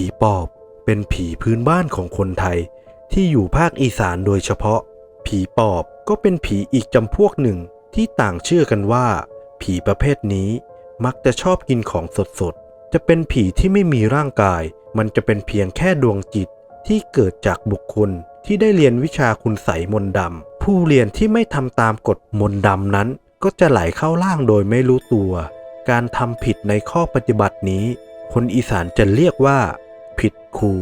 ผีปอบ เป็นผีพื้นบ้านของคนไทย ที่อยู่ภาคอีสานโดยเฉพาะ ผีปอบก็เป็นผีอีกจำพวกหนึ่งที่ต่างเชื่อกันว่า ผีประเภทนี้มักจะชอบกินของสดๆ จะเป็นผีที่ไม่มีร่างกาย มันจะเป็นเพียงแค่ดวงจิตที่เกิดจากบุคคลที่ได้เรียนวิชาคุณใสยมนต์ดำผู้เรียนที่ไม่ทำตามกฎมนต์ดำนั้น ก็จะไหลเข้าล่างโดยไม่รู้ตัว การทำผิดในข้อปฏิบัตินี้ คนอีสานจะเรียกว่า ครู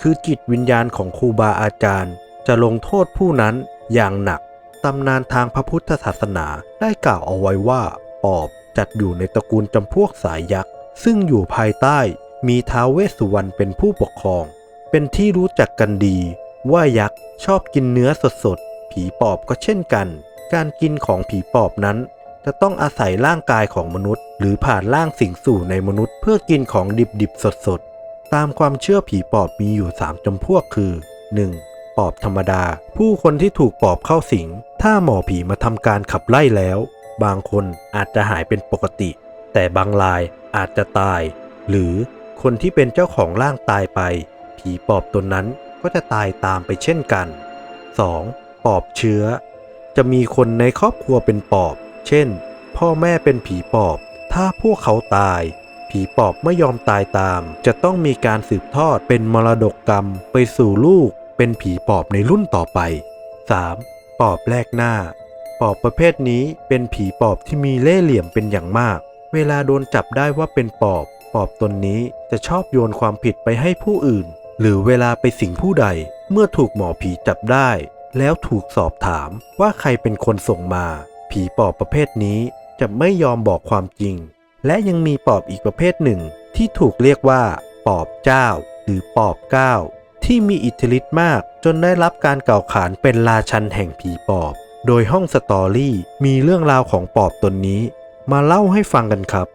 คือจิตวิญญาณของครูบาอาจารย์ จะลงโทษผู้นั้นอย่างหนัก ตำนานทางพระพุทธศาสนาได้กล่าวเอาไว้ว่า ปอบจัดอยู่ในตระกูลจำพวกสายยักษ์ ซึ่งอยู่ภายใต้มีท้าวเวสสุวรรณเป็นผู้ปกครอง เป็นที่รู้จักกันดี ว่ายักษ์ชอบกินเนื้อสดๆ ผีปอบก็เช่นกัน การกินของผีปอบนั้น จะต้องอาศัยร่างกายของมนุษย์ หรือผ่านร่างสิงสู่ในมนุษย์เพื่อกินของดิบๆสดๆ ตามความเชื่อผีปอบมีอยู่ 3จำพวกคือ 1. ปอบธรรมดา ผู้คนที่ถูกปอบเข้าสิง ถ้าหมอผีมาทำการขับไล่แล้ว บางคนอาจจะหายเป็นปกติ แต่บางรายอาจจะตาย หรือคนที่เป็นเจ้าของร่างตายไป ผีปอบตนนั้นก็จะตายตามไปเช่นกัน 2. ปอบเชื้อ จะมีคนในครอบครัวเป็นปอบ เช่น พ่อแม่เป็นผีปอบ ถ้าพวกเขาตาย ผีปอบไม่ยอมตายตาม จะต้องมีการสืบทอดเป็นมรดกกรรมไปสู่ลูก เป็นผีปอบในรุ่นต่อไป 3. ปอบแลกหน้า ปอบประเภทนี้เป็นผีปอบที่มีเล่ห์เหลี่ยมเป็นอย่างมาก เวลาโดนจับได้ว่าเป็นปอบ ปอบตนนี้จะชอบโยนความผิดไปให้ผู้อื่น หรือเวลาไปสิงผู้ใด เมื่อถูกหมอผีจับได้ แล้วถูกสอบถามว่าใครเป็นคนส่งมา ผีปอบประเภทนี้จะไม่ยอมบอกความจริง และยังมีปอบอีกประเภทหนึ่งที่ถูกเรียกว่า ปอบเจ้า หรือปอบเก้า ที่มีอิทธิฤทธิ์มากจนได้รับการกล่าวขานเป็นราชันแห่งผีปอบ โดยห้องสตอรี่มีเรื่องราวของปอบตนนี้ มาเล่าให้ฟังกันครับ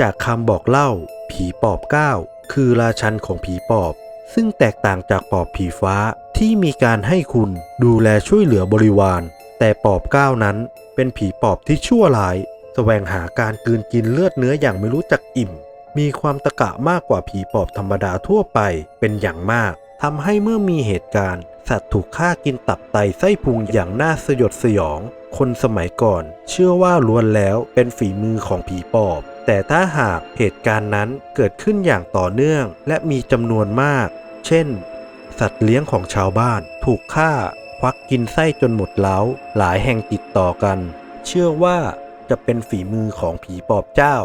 จากคำบอกเล่า ผีปอบเก้าคือราชันของผีปอบ ซึ่งแตกต่างจากปอบผีฟ้าที่มีการให้คุณดูแลช่วยเหลือบริวาร แต่ปอบก้าวนั้นเป็นผีปอบที่ชั่วร้ายแสวงหาการกืนกินเลือดเนื้ออย่างไม่รู้จักอิ่ม มีความตะกะมากกว่าผีปอบธรรมดาทั่วไปเป็นอย่างมากทำให้เมื่อมีเหตุการณ์ สัตว์ถูกฆ่ากินตับไตไส้พุงอย่างน่าสยดสยอง คนสมัยก่อน เชื่อว่าล้วนแล้วเป็นฝีมือของผีปอบ แต่ถ้าหากเหตุการณ์นั้นเกิดขึ้นอย่างต่อเนื่องและมีจำนวนมาก เช่น สัตว์เลี้ยงของชาวบ้านถูกฆ่าควักกินไส้จนหมดเล้า หลายแห่งติดต่อกัน เชื่อว่าจะเป็นฝีมือของผีปอบเจ้า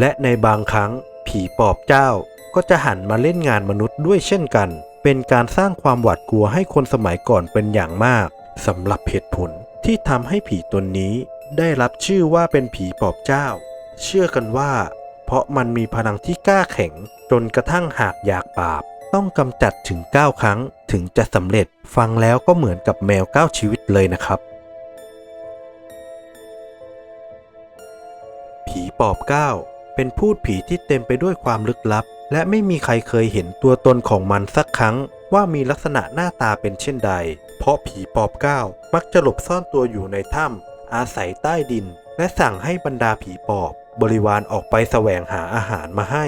และในบางครั้งผีปอบเจ้าก็จะหันมาเล่นงานมนุษย์ด้วยเช่นกัน เป็นการสร้างความหวาดกลัวให้คนสมัยก่อนเป็นอย่างมากสำหรับเหตุผลที่ทำให้ผีตนนี้ได้รับชื่อว่าเป็นผีปอบเจ้า เชื่อกันว่า เพราะมันมีพลังที่กล้าแข็ง จนกระทั่งหากอยากปราบ ต้องกำจัดถึง 9 ครั้งถึงจะสำเร็จฟังแล้วก็เหมือนกับแมว 9 ชีวิตเลยนะครับ ผีปอบเก้าเป็นพูดผีที่เต็มไปด้วยความลึกลับ และไม่มีใครเคยเห็นตัวตนของมันสักครั้งว่ามีลักษณะหน้าตาเป็นเช่นใด เพราะผีปอบเก้ามักจะหลบซ่อนตัวอยู่ในถ้ำอาศัยใต้ดิน และสั่งให้บรรดาผีปอบ บริวารออกไปแสวงหาอาหารมาให้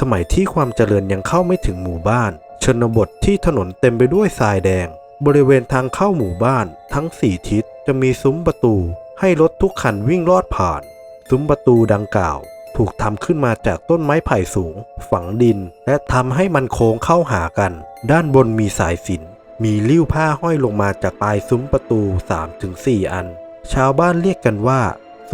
สมัยที่ความเจริญยังเข้าไม่ถึงหมู่บ้าน ชนบทที่ถนนเต็มไปด้วยทรายแดง บริเวณทางเข้าหมู่บ้านทั้งสี่ทิศจะมีซุ้มประตู ให้รถทุกคันวิ่งลอดผ่าน ซุ้มประตูดังกล่าว ถูกทำขึ้นมาจากต้นไม้ไผ่สูง ฝังดิน และทำให้มันโค้งเข้าหากัน ด้านบนมีสายสินมีลิ้วผ้าห้อยลงมาจากปลายซุ้มประตู 3-4 อัน ชาวบ้านเรียกกันว่า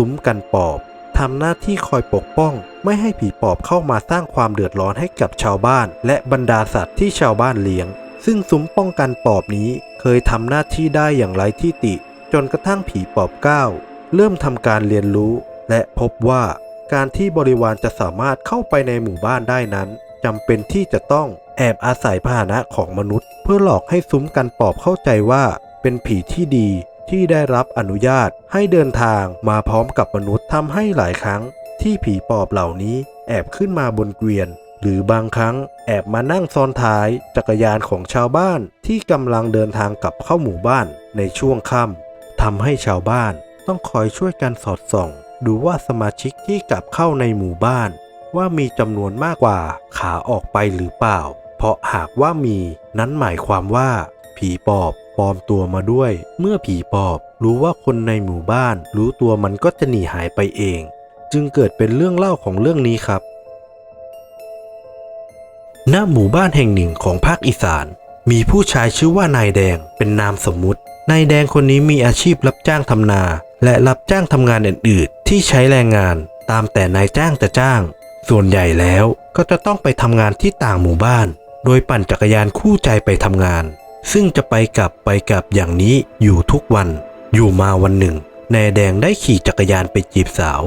ซุ้มกันปอบทำหน้าที่คอยปกป้อง ไม่ให้ผีปอบเข้ามาสร้างความเดือดร้อนให้กับชาวบ้าน และบรรดาสัตว์ที่ชาวบ้านเลี้ยง ซึ่งซุ้มป้องกันปอบนี้เคยทำหน้าที่ได้อย่างไร้ที่ติ จนกระทั่งผีปอบเก้าเริ่มทำการเรียนรู้ และพบว่าการที่บริวารจะสามารถเข้าไปในหมู่บ้านได้นั้นจำเป็นที่จะต้องแอบอาศัยพาหนะของมนุษย์ เพื่อหลอกให้ซุ้มกันปอบเข้าใจว่า เป็นผีที่ดี ที่ได้รับอนุญาตให้เดินทางมาพร้อมกับมนุษย์ทำให้หลายครั้ง ที่ผีปอบเหล่านี้แอบขึ้นมาบนเกวียน หรือบางครั้งแอบมานั่งซ้อนท้ายจักรยานของชาวบ้านที่กำลังเดินทางกลับเข้าหมู่บ้านในช่วงค่ำทำให้ชาวบ้านต้องคอยช่วยกันสอดส่อง ดูว่าสมาชิกที่กลับเข้าในหมู่บ้าน ว่ามีจำนวนมากกว่าขาออกไปหรือเปล่า เพราะหากว่ามีนั้นหมายความว่า ผีปอบ ปลอมตัวมาด้วย เมื่อผีปอบรู้ว่าคนในหมู่บ้าน รู้ตัวมันก็จะหนีหายไปเอง จึงเกิดเป็นเรื่องเล่าของเรื่องนี้ครับ ณ หมู่บ้านแห่งหนึ่งของภาคอีสาน มีผู้ชายชื่อว่านายแดงเป็นนามสมมุตินายแดงคนนี้มีอาชีพรับจ้างทำนา และรับจ้างทำงานอื่นๆ ที่ใช้แรงงานตามแต่นายจ้างจะจ้าง ส่วนใหญ่แล้วก็จะต้องไปทำงานที่ต่างหมู่บ้าน โดยปั่นจักรยานคู่ใจไปทำงาน ซึ่งจะไปกลับไปกลับอย่างนี้อยู่ทุกวัน อยู่มาวันหนึ่งนายแดงได้ขี่จักรยานไปจีบสาว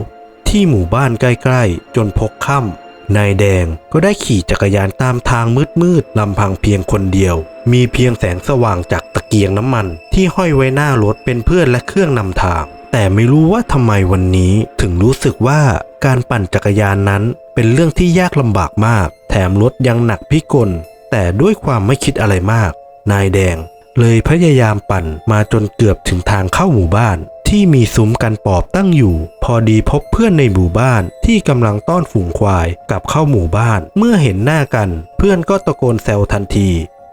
ที่หมู่บ้านใกล้ๆ จนพกค่ำนายแดงก็ได้ขี่จักรยานตามทางมืดๆลำพังเพียงคนเดียว มีเพียงแสงสว่างจากตะเกียงน้ำมัน ที่ห้อยไว้หน้ารถเป็นเพื่อนและเครื่องนำทาง แต่ไม่รู้ว่าทำไมวันนี้ถึงรู้สึกว่าการปั่นจักรยานนั้นเป็นเรื่องที่ยากลำบากมาก แถมรถยังหนักพิกลแต่ด้วยความไม่คิดอะไรมาก นายแดง เลยพยายามปั่นมาจนเกือบถึงทางเข้าหมู่บ้าน ที่มีซุ้มกันปอบตั้งอยู่ พอดีพบเพื่อนในหมู่บ้านที่กำลังต้อนฝูงควายกลับเข้าหมู่บ้าน เมื่อเห็นหน้ากัน เพื่อนก็ตะโกนแซวทันที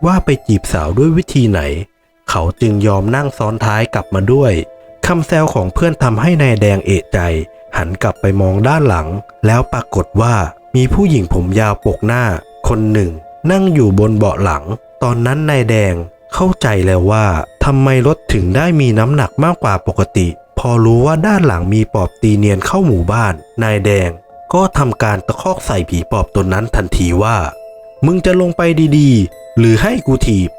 ว่าไปจีบสาวด้วยวิธีไหน เขาจึงยอมนั่งซ้อนท้ายกลับมาด้วยคำแซวของเพื่อนทำให้นายแดงเอะใจ หันกลับไปมองด้านหลัง แล้วปรากฏว่ามีผู้หญิงผมยาวปกหน้า คนหนึ่ง นั่งอยู่บนเบาะหลัง ตอนนั้นนายแดงเข้าใจแล้วว่าทำไมรถถึงได้มีน้ำหนักมากกว่าปกติ พอรู้ว่าด้านหลังมีปอบตีเนียนเข้าหมู่บ้าน นายแดงก็ทำการตะคอกใส่ผีปอบตนนั้นทันทีว่า มึงจะลงไปดีๆ หรือให้กูถีบ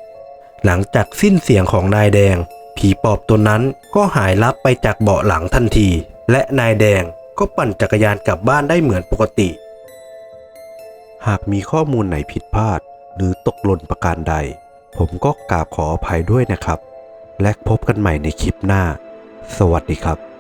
หลังจากสิ้นเสียงของนายแดง ผีปอบตนนั้นก็หายลับไปจากเบาะหลังทันที และนายแดงก็ปั่นจักรยานกลับบ้านได้เหมือนปกติ หากมีข้อมูลไหนผิดพลาด หรือตกหล่นประการใด ผมก็กราบขออภัยด้วยนะครับ และพบกันใหม่ในคลิปหน้า สวัสดีครับ